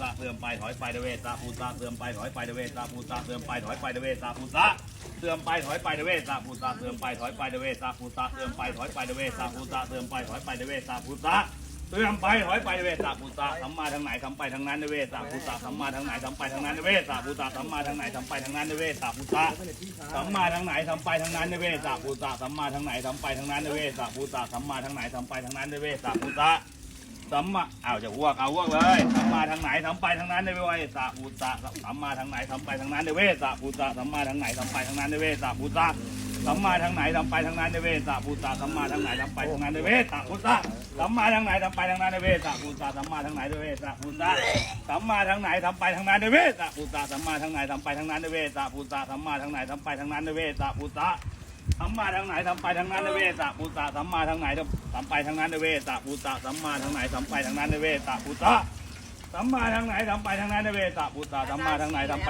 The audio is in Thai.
ซาเสื่อมไปถอยไปเดเวซาปูซาเสื่อมไปถอยไปเดเวซาปูซาเสื่อมไปถอยไปเดเวซาปูซาเสื่อมไปถอยไปเดเวซาปูซาเสื่อมไปถอยไปเดเวซาปูซาเสื่อมไปถอยไปเดเวซาปูซาเสื่อมไปถอยไปเดเวซาปูซาเสื่อมไปถอยไปเวสาปุตตะสัมมาทางไหนสัมไปทางนั้นเวซาปูซาะสัมมาทางไหนสัมไปทางนั้นเวซาปูซาะสัมมาทางไหนสัมไปทางนั้นเวซาปูซาะสัมมาทางไหนสัมไปทางนั้นเวซาปูซาะสัมมาทางไหนสัมไปทางนั้นเวสาปุตตะสัมาทางไหนสัไปทางนั้นเวซาปูซา สัมมาอ้าวจะอ้วกเอาอ้วกเลยสัมมาทางไหนทำไปทางนั้นได้เว้ยสะปูตะสัมมาทางไหนทำไปทางนั้นได้เวยสะปูตะสัมมาทางไหนทำไปทางนั้นได้เวยสะปูตะสัมมาทางไหนทำไปทางนั้นได้เวยสะปูตะสัมมาทางไหนทำไปทางนั้นได้เวยสะปูตะสัมมาทางไหนทำไปทางนั้นได้เวยสะปูตะสัมมาทางไหนได้เวยสะปูตะสัมมาทางไหนทำไปทางนั้นได้เวยสะปูตะสัมมาทางไหนทำไปทางนั้นได้เวยสะปูตะสัมมาทางไหนทำไปทางนั้นได้เวยสะปูตะ สัมมาทางไหนทำไปทางนั้นเดเวสะปุตตะสัมมาทางไหนทำไปทางนั้นเดเวสะปุตตะสัมมาทางไหนทำไปทางนั้นเดเวสะปุตตะสัมมาทางไหนทำไปทางนั้นเดเวสะปุตตะสัมมาทางไหนทำไป